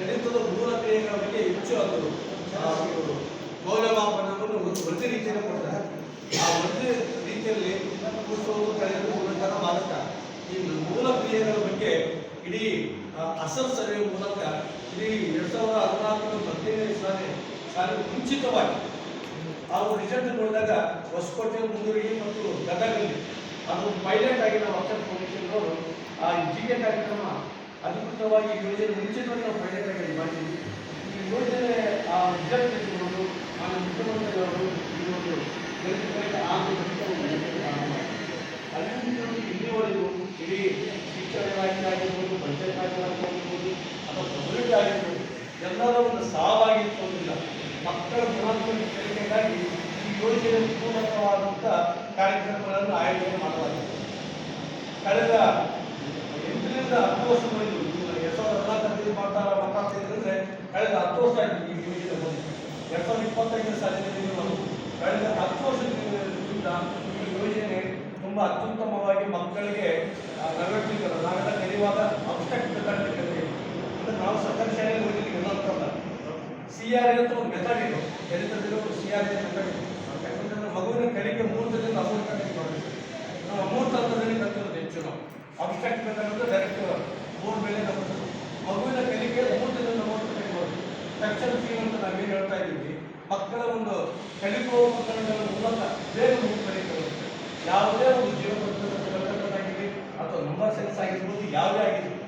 ಗಣಿತದ ಮೂಲ ಕ್ರಿಯೆಗಳ ಬಗ್ಗೆ ಹೆಚ್ಚು ಅದು ಒಂದು ಮೌಲ್ಯಮಾಪನವನ್ನು ಒಂದು ರೀತಿಯಲ್ಲಿ ಕೊಡ್ತಾರೆ. ಆ ವೃತ್ತಿ ರೀತಿಯಲ್ಲಿ ಪುಸ್ತಕವನ್ನು ಕಳೆಯುವುದು ಮೂಲಕ ಮಾಡುತ್ತಾರೆ ಈ ಮೂಲ ಕ್ರಿಯೆಗಳ ಬಗ್ಗೆ ಇಡೀ ಅಸಲ್ ಸರ್ವೆ ಮೂಲಕ ಇಡೀ ಎರಡ್ ಸಾವಿರದ ಹದಿನಾಲ್ಕು ಹದಿನೈದನೇ ಸಾಲಿ ಸಾಲಿ ಮುಂಚಿತವಾಗಿ ಅವರು ರಿಸಲ್ಟ್ ನೋಡಿದಾಗ ಹೊಸಕೋಟೆ ಮುಂದುವರಿಗಿ ಮತ್ತು ಗದಗಲ್ಲಿ, ಅದು ಪೈಲಟ್ ಆಗಿ ನಾವು ಅಕ್ಷರ ಫೌಂಡೇಶನ್ ಆ ಜಿ ಕಾರ್ಯಕ್ರಮ ಅಧಿಕೃತವಾಗಿ ಯೋಜನೆ ಮುಂಚಿತವಾಗಿ ನಾವು ಆಗಿ ಮಾಡಿದ್ವಿ ಈ ಯೋಜನೆ, ಆ ವಿದ್ಯಾರ್ಥಿಗಳು ಮಾನ್ಯ ಮುಖ್ಯಮಂತ್ರಿಯವರು ಈ ಒಂದು ಆಂಧ್ರ ಅಲ್ಲಿಂದ ಇಲ್ಲಿವರೆಗೂ ಇಡೀ ಶಿಕ್ಷಣ ಇಲಾಖೆ ಆಗಿರ್ಬೋದು, ಪಂಚಾಯತ್ ಆಗಿರ್ಬೋದು, ಅಥವಾ ಕಮ್ಯುನಿಟಿ ಆಗಿರ್ಬೋದು, ಎಲ್ಲರ ಒಂದು ಸಹಭಾಗಿತ್ವದಿಂದ ಮಕ್ಕಳ ಗುಣಾತ್ಮಕ ಕಲಿಕೆಗಾಗಿ ಈ ಯೋಜನೆ ಪೂರಕವಾದಂಥ ಕಾರ್ಯಕ್ರಮಗಳನ್ನು ಆಯೋಜನೆ ಮಾಡಲಾಗಿದೆ. ಕಳೆದ ಎಂಟರಿಂದ ಹತ್ತು ವರ್ಷಗಳಿಂದ ಎರಡ್ ಸಾವಿರದ ಹದಿನಾಲ್ಕರಲ್ಲಿ ಮಾಡ್ತಾ ಮಾತಾಡ್ತಾ ಇದ್ರೆ ಕಳೆದ ಹತ್ತು ವರ್ಷ ಆಯ್ತು ಈ ಯೋಜನೆ ಬಂದು. ಎರಡ್ ಸಾವಿರದ ಇಪ್ಪತ್ತೈದನೇ ಸಾಲಿನಲ್ಲಿ ನಾವು ಕಳೆದ ಹತ್ತು ವರ್ಷದಿಂದ ಈ ಯೋಜನೆ ತುಂಬಾ ಅತ್ಯುತ್ತಮವಾಗಿ ಮಕ್ಕಳಿಗೆ ನರವಳಿಕೆ ನಾವೆಲ್ಲ ನೆರವಾದ ಮೆಥಡ್ ಕಲಿತೀವಿ ಅಂದ್ರೆ ನಾವು ಸರ್ಕಾರಿ ಶಾಲೆಯಲ್ಲಿ ಹೋಗಿದ್ದೀವಿ ಎಲ್ಲಂತಲ್ಲ ಸಿ ಆರ್ ಅಂತ ಒಂದು ಮೆಥಡ್ ಇದೆ. ಒಂದು ಸಿ ಆರ್ ಮೆಥಡ್ ಇದೆ ಯಾಕಂದ್ರೆ ಮಗುವಿನ ಕಲಿಕೆ ಮೂರು ಅಮೂರ್ತ ಕಲಿಕೆ ಮಾಡಬೇಕು ನಾವು ಅಮೂರ್ತ ಹಂತದಲ್ಲಿ ಕಲಿಯೋದು ಹೆಚ್ಚು ನಾವು ಮೆಥಡ್ ಅಂದ್ರೆ ಡೈರೆಕ್ಟ್ ಬೋರ್ಡ್ ಮೇಲೆ ನಮ್ಮದು ಮಗುವಿನ ಕಲಿಕೆ ಮೂರು ಅಮೂರ್ತ ಮೂರು ತಗೋದು ಸ್ಟ್ರಕ್ಚರ್ ಫೀಲ್ ಅಂತ ನಾವೇನು ಹೇಳ್ತಾ ಇದ್ದೀವಿ. ಮಕ್ಕಳ ಒಂದು ಕಲಿಕೋ ಮಕ್ಕಳ ಮೂಲಕ ಬೇಗ ಕಲಿಕೆ ಬರುತ್ತೆ ಯಾವುದೇ ಒಂದು ಜೀವನ ಅಥವಾ ನಂಬರ್ ಸೆನ್ಸ್ ಆಗಿರ್ಬೋದು, ಯಾವುದೇ ಆಗಿರ್ಬೋದು